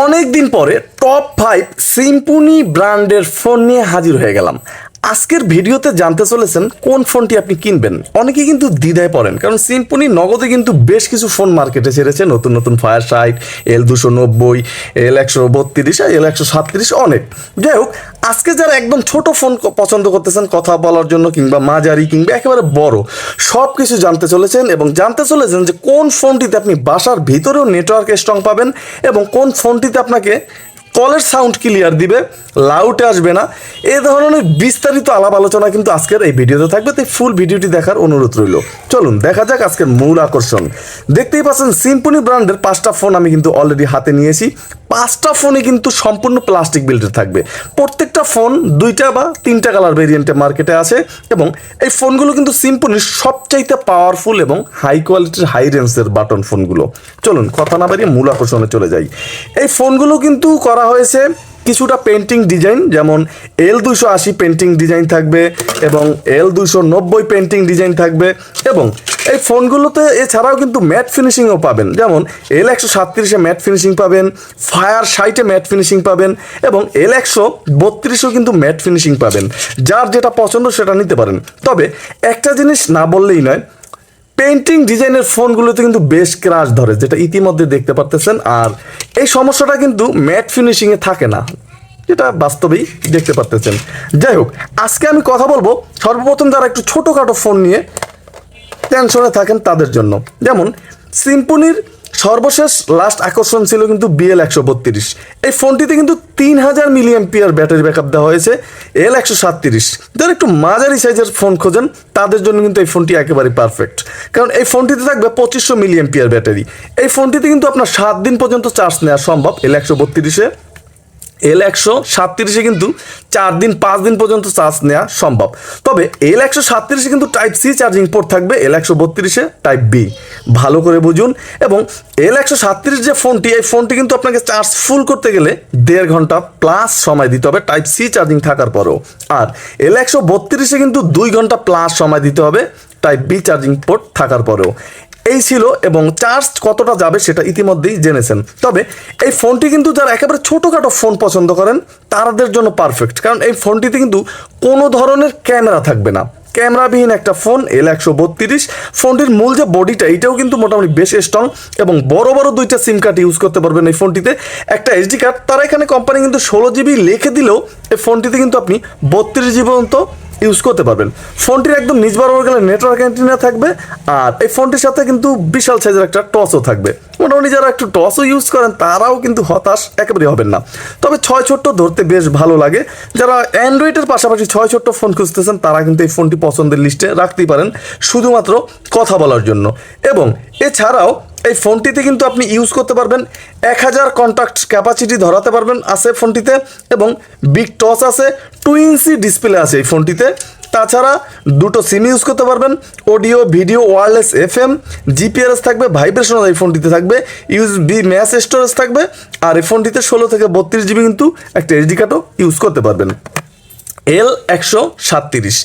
অনেক দিন পরে টপ ফাইভ সিম্পুনি ব্র্যান্ডের ফোন নিয়ে হাজির হয়ে গেলাম। আজকের ভিডিওতে জানতে চলেছেন কোন ফোনটি আপনি কিনবেন। অনেকে কিন্তু দ্বিধায় পড়েন, কারণ সিম্পনি নগদে কিন্তু বেশ কিছু ফোন মার্কেটে ছেড়েছে, নতুন নতুন ফায়ার সাইট এল দুশো নব্বই এল একশো বত্রিশ এল একশো সাতত্রিশ অনেক। যাই হোক, আজকে যারা একদম ছোট ফোন পছন্দ করতেছেন, কথা বলার জন্য কিংবা মাঝারি কিংবা একেবারে বড় সব কিছু জানতে চলেছেন এবং জানতে চলেছেন যে কোন ফোনটিতে আপনি বাসার ভিতরেও নেটওয়ার্ক স্ট্রং পাবেন এবং কোন ফোনটিতে আপনাকে কলের সাউন্ড ক্লিয়ার দিবে। লাউটে আসবে না। এ ধরনের বিস্তারিত আলাপ আলোচনা কিন্তু আজকের এই ভিডিওতে থাকবে। তাই ফুল ভিডিওটি দেখার অনুরোধ রইল। চলুন, দেখা যাক আজকের মূল আকর্ষণ। দেখতেই পাচ্ছেন সিম্পনি ব্র্যান্ডের পাঁচটা ফোন আমি কিন্তু অলরেডি হাতে নিয়েছি। পাঁচটা ফোনে কিন্তু সম্পূর্ণ প্লাস্টিক বিল্ডের থাকবে। প্রত্যেকটা ফোন দুইটা বা তিনটা কালার ভেরিয়েন্টে মার্কেটে আছে এবং এই ফোনগুলো কিন্তু সিম্পনির সবচাইতে পাওয়ারফুল এবং হাই কোয়ালিটির হাই রেঞ্জের বাটন ফোনগুলো চলুন, কথা না বাড়িয়ে মূল আকর্ষণে চলে যাই। এই ফোনগুলো কিন্তু করা হয়েছে কিছুটা পেন্টিং ডিজাইন যেমন এল দুশো আশি পেন্টিং ডিজাইন থাকবে এবং এল দুশো নব্বই পেন্টিং ডিজাইন থাকবে এবং এই ফোনগুলোতে এছাড়াও কিন্তু ম্যাট ফিনিশিংও পাবেন। যেমন এল একশো সাতত্রিশে ম্যাট ফিনিশিং পাবেন ফায়ার সাইটে ম্যাট ফিনিশিং পাবেন এবং এল একশো বত্রিশেও কিন্তু ম্যাট ফিনিশিং পাবেন। যার যেটা পছন্দ সেটা নিতে পারেন। তবে একটা জিনিস না বললেই নয় পেন্টিং ডিজাইনের ফোনগুলোতে কিন্তু বেশ ক্রাশ ধরে, যেটা ইতিমধ্যে দেখতে পারতেছেন। আর এই সমস্যাটা কিন্তু ম্যাট ফিনিশিংয়ে থাকে না, যেটা বাস্তবেই দেখতে পারতেছেন। যাই হোক, আজকে আমি কথা বলব সর্বপ্রথম যারা একটু ছোটোখাটো ফোন নিয়ে টেনশনে থাকেন তাদের জন্য। যেমন সিম্পনির সর্বশেষ লাস্ট আকর্ষণ ছিল কিন্তু বিএল একশো বত্রিশ। এই ফোনটিতে কিন্তু তিন হাজার মিলিয়ন পিয়ার ব্যাটারি ব্যাকআপ দেওয়া হয়েছে এল একশো সাতত্রিশ। যারা একটু মাঝারি সাইজের ফোন খোঁজেন, তাদের জন্য কিন্তু এই ফোনটি একেবারে পারফেক্ট কারণ এই ফোনটিতে থাকবে পঁচিশশো মিলিয়ন পিয়ার ব্যাটারি। এই ফোনটিতে কিন্তু আপনার সাত দিন পর্যন্ত চার্জ নেওয়া সম্ভব এল একশো বত্রিশে। এল একশো সাতত্রিশে কিন্তু চার দিন, পাঁচ দিন পর্যন্ত চার্জ নেওয়া সম্ভব। তবে এল একশো সাতত্রিশে কিন্তু টাইপ সি চার্জিং পোর্ট থাকবে এল একশো বত্রিশে টাইপ বি ভালো করে বুঝুন। এবং এল একশো সাতত্রিশ যে ফোনটি, এই ফোনটি কিন্তু আপনাকে চার্জ ফুল করতে গেলে দেড় ঘণ্টা প্লাস সময় দিতে হবে টাইপ সি চার্জিং থাকার পরেও। আর এল একশো বত্রিশে কিন্তু দুই ঘণ্টা প্লাস সময় দিতে হবে টাইপ বি চার্জিং পোর্ট থাকার পরেও। এই ছিল এবং চার্জ কতটা যাবে সেটা ইতিমধ্যেই জেনেছেন। তবে এই ফোনটি কিন্তু যারা একেবারে ছোটোখাটো ফোন পছন্দ করেন, তাদের জন্য পারফেক্ট কারণ এই ফোনটিতে কিন্তু কোনো ধরনের ক্যামেরা থাকবে না। ক্যামেরাবিহীন একটা ফোন, এল একশো বত্রিশ। ফোনটির মূল যে বডিটা, এটাও কিন্তু মোটামুটি বেশ স্ট্রং এবং বড় বড় দুইটা সিম কার্ড ইউজ করতে পারবেন এই ফোনটিতে। একটা এইচডি কার্ড তারা এখানে কোম্পানি কিন্তু ষোলো জিবি লিখে দিলেও এই ফোনটিতে কিন্তু আপনি বত্রিশ জিবি পর্যন্ত ইউজ করতে পারবেন। ফোনটির একদম নিজ বরাবর গেলে নেটওয়ার্ক অ্যান্টিনা থাকবে আর এই ফোনটির সাথে কিন্তু বিশাল সাইজের একটা টসও থাকবে। মোটামুটি যারা একটু টসও ইউজ করেন, তারাও কিন্তু হতাশ একেবারে হবেন না। তবে ছয় ছোট্ট ধরতে বেশ ভালো লাগে। যারা অ্যান্ড্রয়েডের পাশাপাশি ছয় ছোট্ট ফোন খুঁজতেছেন, তারা কিন্তু এই ফোনটি পছন্দের লিস্টে রাখতেই পারেন। শুধুমাত্র কথা বলার জন্য। এবং এছাড়াও এই ফোনটিতে কিন্তু আপনি ইউজ করতে পারবেন এক হাজার কন্ট্যাক্ট ক্যাপাসিটি ধরাতে পারবেন আছে ফোনটিতে এবং বিগ টস আছে টু ইঞ্চি ডিসপ্লে আছে এই ফোনটিতে। তাছাড়া দুটো সিম ইউজ করতে পারবেন audio video wireless F M GPRS থাকবে ভাইব্রেশন এই ফোনটিতে থাকবে ইউএসবি ম্যাস স্টোরেজ থাকবে, আর এই ফোনটিতে ষোলো থেকে বত্রিশ জিবি কিন্তু একটা এইচডি কার্ডও ইউজ করতে পারবেন। এল একশো সাতত্রিশ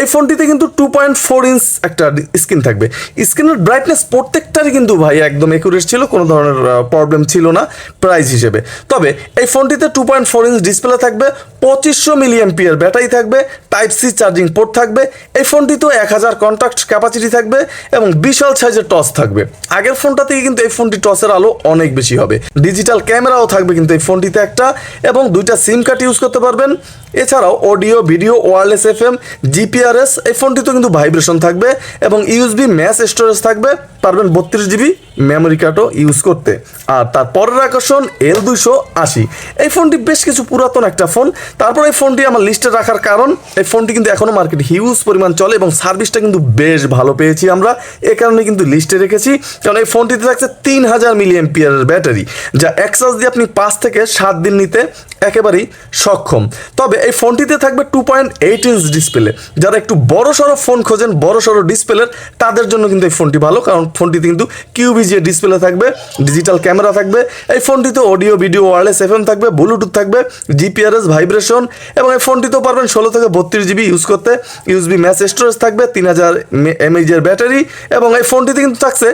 এই ফোনটিতে কিন্তু টু পয়েন্ট ফোর ইঞ্চ একটা স্ক্রিন থাকবে। স্ক্রিনের ব্রাইটনেস প্রত্যেকটারই কিন্তু ভাই একদম একুরেট ছিল, কোনো ধরনের প্রবলেম ছিল না প্রাইস হিসেবে। তবে এই ফোনটিতে two point four inch display থাকবে, পঁচিশশো মিলিয়ন পিয়ার ব্যাটারি থাকবে টাইপ সি চার্জিং পোর্ট থাকবে, এই ফোনটিতেও এক হাজার কন্ট্যাক্ট ক্যাপাসিটি থাকবে এবং বিশাল সাইজের টস থাকবে। আগের ফোনটা থেকে কিন্তু এই ফোনটি টসের আলো অনেক বেশি হবে। ডিজিটাল ক্যামেরাও থাকবে কিন্তু এই ফোনটিতে একটা এবং দুইটা সিম কার্ড ইউজ করতে পারবেন। এছাড়াও audio, video wireless F M GPRS এই ফোনটিতে কিন্তু ভাইব্রেশন থাকবে এবং ইউএসবি ম্যাস স্টোরেজ থাকবে। পারবেন বত্রিশ জিবি মেমোরি কার্ডও ইউজ করতে। আর তার পরের আকর্ষণ এল দুইশো আশি। এই ফোনটি বেশ কিছু পুরাতন একটা ফোন। তারপর এই ফোনটি আমার লিস্টে রাখার কারণ, এই ফোনটি কিন্তু এখনও মার্কেটে হিউজ পরিমাণ চলে এবং সার্ভিসটা কিন্তু বেশ ভালো পেয়েছি আমরা। এ কারণে কিন্তু লিস্টে রেখেছি। কারণ এই ফোনটিতে থাকছে তিন হাজার মিলিয়ন পিয়ারের ব্যাটারি, যা এক চার্জ দিয়ে আপনি পাঁচ থেকে সাত দিন নিতে একেবারেই সক্ষম। তবে এই ফোনটিতে থাকবে two point eight inch display যারা একটু বড় সড়ো ফোন খোঁজেন, বড় সড়ো ডিসপ্লের তাদের জন্য কিন্তু এই ফোনটি ভালো, কারণ ফোনটিতে কিন্তু কিউবিজি ডিসপ্লে থাকবে ডিজিটাল ক্যামেরা থাকবে, এই ফোনটিতে অডিও ভিডিও ওয়ারলেস এফএম থাকবে ব্লুটুথ থাকবে জিপিআরএস ভাইব্রেশন এবং এই ফোনটিতেও পারবেন ষোলো থেকে বত্রিশ জিবি ইউজ করতে ইউএসবি ম্যাচ স্টোরেজ থাকবে, তিন হাজার এমএইচের ব্যাটারি এবং এই ফোনটিতে কিন্তু থাকছে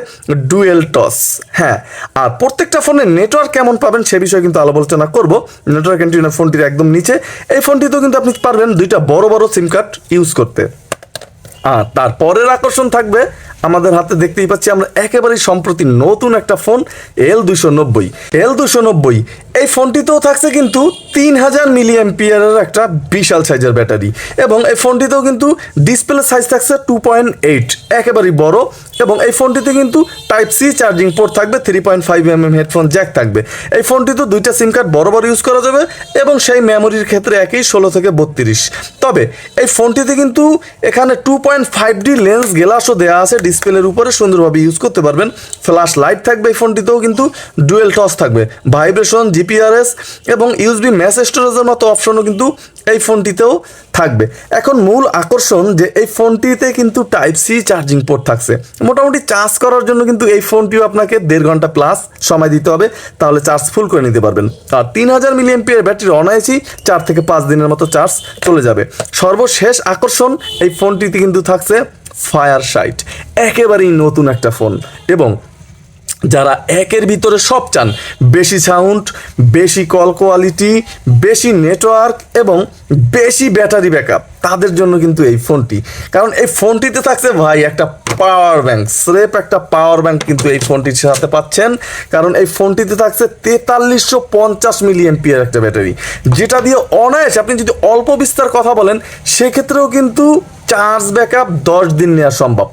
ডুয়েল টস হ্যাঁ আর প্রত্যেকটা ফোনে নেটওয়ার্ক কেমন পাবেন সে বিষয়ে কিন্তু আলো আলোচনা করব। নেটওয়ার্ক এন্ট্রি ফোনটির একদম নিচে। এই ফোনটিতেও কিন্তু আপনি পারবেন দুইটা বড় বড় সিম কার্ড ইউজ করতে। আর তারপরের আকর্ষণ থাকবে, আমাদের হাতে দেখতেই পাচ্ছি আমরা একেবারেই সম্প্রতি নতুন একটা ফোন এল দুশো নব্বই। এল দুশো নব্বই এই ফোনটিতেও থাকছে কিন্তু তিন হাজার মিলি এমপিয়ারের একটা বিশাল সাইজের ব্যাটারি এবং এই ফোনটিতেও কিন্তু ডিসপ্লে সাইজ থাকছে টু পয়েন্ট এইট একেবারেই বড় এবং এই ফোনটিতে কিন্তু টাইপ সি চার্জিং পোর্ট থাকবে three point five M M headphone jack থাকবে। এই ফোনটিতে দুইটা সিম কার্ড বড় ইউজ করা যাবে এবং সেই মেমোরির ক্ষেত্রে একই ষোলো থেকে বত্রিশ। তবে এই ফোনটিতে কিন্তু এখানে two point five D lens গ্লাসও দেওয়া আছে ডিসপ্লের উপরে সুন্দরভাবে ইউজ করতে পারবেন। ফ্ল্যাশ লাইট থাকবে এই ফোনটিতেও কিন্তু ডুয়েল টস থাকবে। ভাইব্রেশন জিপিআরএস এবং ইউএসবি ম্যাস স্টোরেজের মতো অপশনও কিন্তু এই ফোনটিতেও থাকবে। এখন মূল আকর্ষণ যে এই ফোনটিতে কিন্তু টাইপ সি চার্জিং পোর্ট থাকছে। মোটামুটি চার্জ করার জন্য কিন্তু এই ফোনটিও আপনাকে দেড় ঘণ্টা প্লাস সময় দিতে হবে, তাহলে চার্জ ফুল করে নিতে পারবেন। আর তিন হাজার মিলি এমপিএর ব্যাটারি অনায়াসই চার থেকে পাঁচ দিনের মতো চার্জ চলে যাবে। সর্বশেষ আকর্ষণ এই ফোনটিতে কিন্তু থাকছে ফায়ার সাইট একেবারেই নতুন একটা ফোন এবং যারা একের ভিতরে সব চান, বেশি সাউন্ড বেশি কল কোয়ালিটি বেশি নেটওয়ার্ক এবং বেশি ব্যাটারি ব্যাকআপ তাদের জন্য কিন্তু এই ফোনটি। কারণ এই ফোনটিতে থাকছে ভাই একটা পাওয়ার ব্যাংক স্রেপ একটা পাওয়ার ব্যাংক কিন্তু এই ফোনটির সাথে পাচ্ছেন। কারণ এই ফোনটিতে থাকছে তেতাল্লিশশো পঞ্চাশ মিলিয়ন পিয়ার একটা ব্যাটারি যেটা দিয়ে অনায়াস আপনি যদি অল্প বিস্তার কথা বলেন, সেক্ষেত্রেও কিন্তু চার্জ ব্যাকআপ দশ দিন নেওয়া সম্ভব।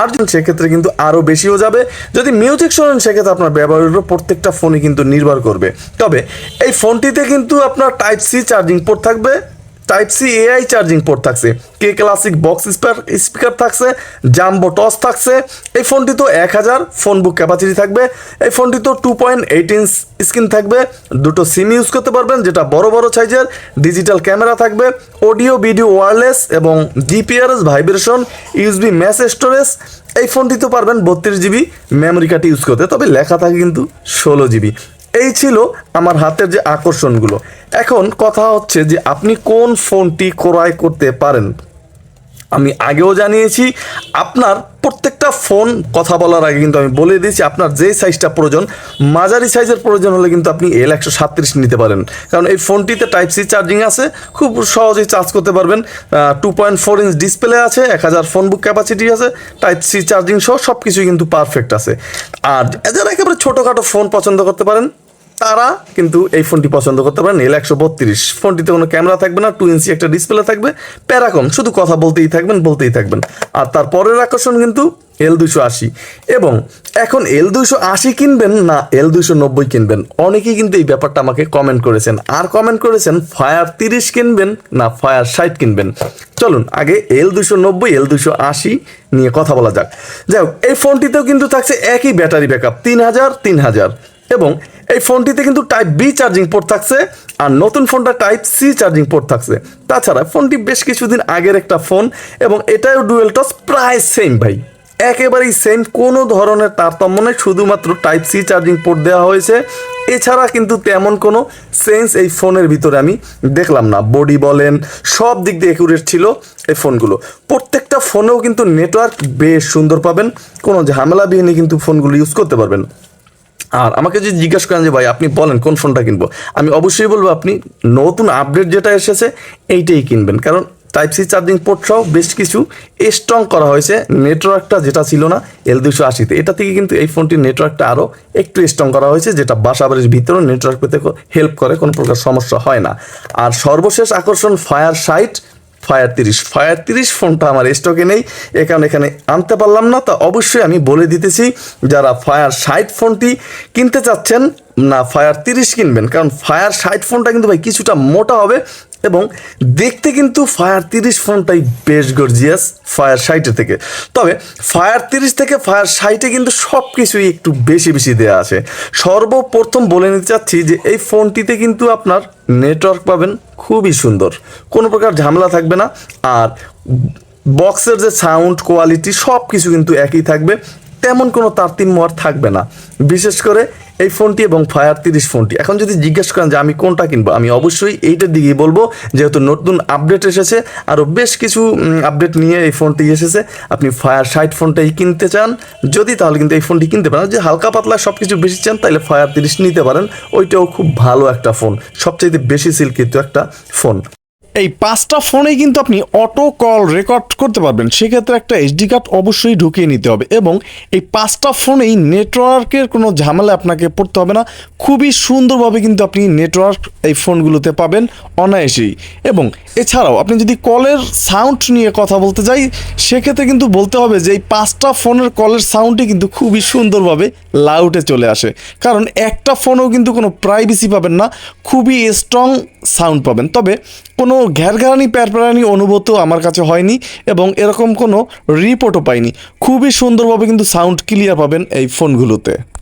আর সেক্ষেত্রে কিন্তু আরও বেশিও যাবে। যদি মিউজিক শোনেন, সেক্ষেত্রে আপনার ব্যবহারের উপর প্রত্যেকটা ফোনই কিন্তু নির্ভর করবে। তবে এই ফোনটিতে কিন্তু আপনার টাইপ সি চার্জিং পোর্ট থাকবে। Type C AI charging port থাকছে কে ক্লাসিক বক্স স্পিকার থাকছে জাম্বো টস থাকছে, এই ফোনটি তো এক হাজার ফোন বুক ক্যাপাসিটি থাকবে, এই ফোনটি তো two point eight inch screen থাকবে, দুটো সিম ইউজ করতে পারবেন, যেটা বড় বড় সাইজের ডিজিটাল ক্যামেরা থাকবে অডিও ভিডিও ওয়ারলেস এবং GPRS vibration USB mass storage এই ফোনটি তো পারবেন বত্রিশ জিবি মেমোরি কার্ড ইউজ করতে, তবে লেখা থাকে কিন্তু ষোলো জিবি এই ছিল আমার হাতের যে আকর্ষণগুলো। এখন কথা হচ্ছে যে আপনি কোন ফোনটি ক্রয় করতে পারেন? আমি আগেও জানিয়েছি, আপনার প্রত্যেকটা ফোন কথা বলার আগে কিন্তু আমি বলে দিয়েছি, আপনার যে সাইজটা প্রয়োজন, মাঝারি সাইজের প্রয়োজন হলে কিন্তু আপনি এল একশো সাতত্রিশ নিতে পারেন। কারণ এই ফোনটিতে টাইপ সি চার্জিং আছে, খুব সহজেই চার্জ করতে পারবেন। Two point four inch display আছে, এক হাজার ফোন বুক ক্যাপাসিটি আছে টাইপ সি চার্জিং সহ সব কিছুই কিন্তু পারফেক্ট আছে। আর যারা একেবারে ছোটোখাটো ফোন পছন্দ করতে পারেন তারা কিন্তু এই ফোনটি পছন্দ করতে পারেন এল একশো বত্রিশ। ফোনটিতে কোনো ক্যামেরা থাকবে না টু ইঞ্চি একটা ডিসপ্লে থাকবে প্যারাকম শুধু কথা বলতেই থাকবেন বলতেই থাকবেন। আর তারপরের আকর্ষণ কিন্তু এল দুশো আশি। এবং এখন এল দুশো আশি কিনবেন না এল দুশো নব্বই কিনবেন? অনেকেই কিন্তু এই ব্যাপারটা আমাকে কমেন্ট করেছেন। আর কমেন্ট করেছেন ফায়ার তিরিশ কিনবেন না ফায়ার ষাট কিনবেন? চলুন, আগে এল দুশো নব্বই, এল দুশো আশি নিয়ে কথা বলা যাক। যাই হোক, এই ফোনটিতেও কিন্তু থাকছে একই ব্যাটারি ব্যাকআপ তিন হাজার তিন হাজার। এবং এই ফোনটিতে কিন্তু টাইপ বি চার্জিং পোর্ট থাকছে আর নতুন ফোনটা টাইপ সি চার্জিং পোর্ট থাকছে। তাছাড়া ফোনটি বেশ কিছুদিন আগের একটা ফোন এবং এটাও ডুয়েল টস প্রায় সেম ভাই। একেবারেই সেম কোনো ধরনের তারতম্য নেই, শুধুমাত্র টাইপ সি চার্জিং পোর্ট দেওয়া হয়েছে। এছাড়া কিন্তু তেমন কোনো সেন্স এই ফোনের ভিতরে আমি দেখলাম না। বডি বলেন, সব দিক দিয়ে একুরেট ছিল এই ফোনগুলো। প্রত্যেকটা ফোনেও কিন্তু নেটওয়ার্ক বেশ সুন্দর পাবেন, কোনো ঝামেলা ঝামেলাবিহীনই কিন্তু ফোনগুলো ইউজ করতে পারবেন। আর আমাকে যদি জিজ্ঞাসা করেন যে, ভাই, আপনি বলেন, কোন ফোনটা কিনবো? আমি অবশ্যই বলব, আপনি নতুন আপডেট যেটা এসেছে, এইটাই কিনবেন। কারণ টাইপ সি চার্জিং পোর্ট সহ বেশ কিছু স্ট্রং করা হয়েছে। নেটওয়ার্কটা যেটা ছিল না এল দুশো আশিতে, এটা থেকে কিন্তু এই ফোনটির নেটওয়ার্কটা আরও একটু স্ট্রং করা হয়েছে, যেটা বাসা বাড়ির ভিতরেও নেটওয়ার্ক পেতে হেল্প করে, কোনো প্রকার সমস্যা হয় না। আর সর্বশেষ আকর্ষণ ফায়ার সাইট ফায়ার তিরিশ। ফায়ার তিরিশ ফোনটা আমার স্টকে নেই, এ কারণে এখানে আনতে পারলাম না। তা অবশ্যই আমি বলে দিতেছি, যারা ফায়ার ষাট ফোনটি কিনতে চাচ্ছেন, না, ফায়ার তিরিশ কিনবেন। কারণ ফায়ার ষাট ফোনটা কিন্তু ভাই কিছুটা মোটা হবে। এবং দেখতে কিন্তু ফায়ার তিরিশ ফোনটাই বেশ গর্জিয়াস ফায়ার সাইটে থেকে। তবে ফায়ার তিরিশ থেকে ফায়ার সাইটে কিন্তু সব কিছুই একটু বেশি বেশি দেওয়া আছে। সর্বপ্রথম বলে নিতে চাচ্ছি যে এই ফোনটিতে কিন্তু আপনার নেটওয়ার্ক পাবেন, খুবই সুন্দর। কোনো প্রকার ঝামেলা থাকবে না। আর বক্সের যে সাউন্ড কোয়ালিটি সব কিছু কিন্তু একই থাকবে। তেমন কোনো তারতম্য আর থাকবে না। বিশেষ করে এই ফোনটি এবং ফায়ার তিরিশ ফোনটি। এখন যদি জিজ্ঞেস করেন যে আমি কোনটা কিনবো, আমি অবশ্যই এইটার দিকেই বলব, যেহেতু নতুন আপডেট এসেছে, আরও বেশ কিছু আপডেট নিয়ে এই ফোনটি এসেছে। আপনি ফায়ার সাইট ফোনটাই কিনতে চান, যদি তাহলে কিন্তু এই ফোনটি কিনতে পারেন। যে হালকা পাতলা সব কিছু বেশি চান তাহলে ফায়ার তিরিশ নিতে পারেন। ওইটাও খুব ভালো একটা ফোন সবচেয়ে বেশি সিলকিত একটা ফোন। এই পাঁচটা ফোনেই কিন্তু আপনি অটো কল রেকর্ড করতে পারবেন। সেক্ষেত্রে একটা এইচডি কার্ড অবশ্যই ঢুকিয়ে নিতে হবে এবং এই পাঁচটা ফোনেই নেটওয়ার্কের কোনো ঝামেলা আপনাকে পড়তে হবে না। খুবই সুন্দরভাবে কিন্তু আপনি নেটওয়ার্ক এই ফোনগুলোতে পাবেন অনায়াসেই। এবং এছাড়াও আপনি যদি কলের সাউন্ড নিয়ে কথা বলতে যাই, সেক্ষেত্রে কিন্তু বলতে হবে যে এই পাঁচটা ফোনের কলের সাউন্ডই কিন্তু খুবই সুন্দরভাবে লাউটে চলে আসে। কারণ একটা ফোনেও কিন্তু কোনো প্রাইভেসি পাবেন না, খুবই স্ট্রং সাউন্ড পাবেন। তবে কোনো ঘ্যারঘারানি প্যারপ্যারানি অনুভূত আমার কাছে হয়নি এবং এরকম কোনো রিপোর্টও পাইনি। খুবই সুন্দরভাবে কিন্তু সাউন্ড ক্লিয়ার পাবেন এই ফোনগুলোতে।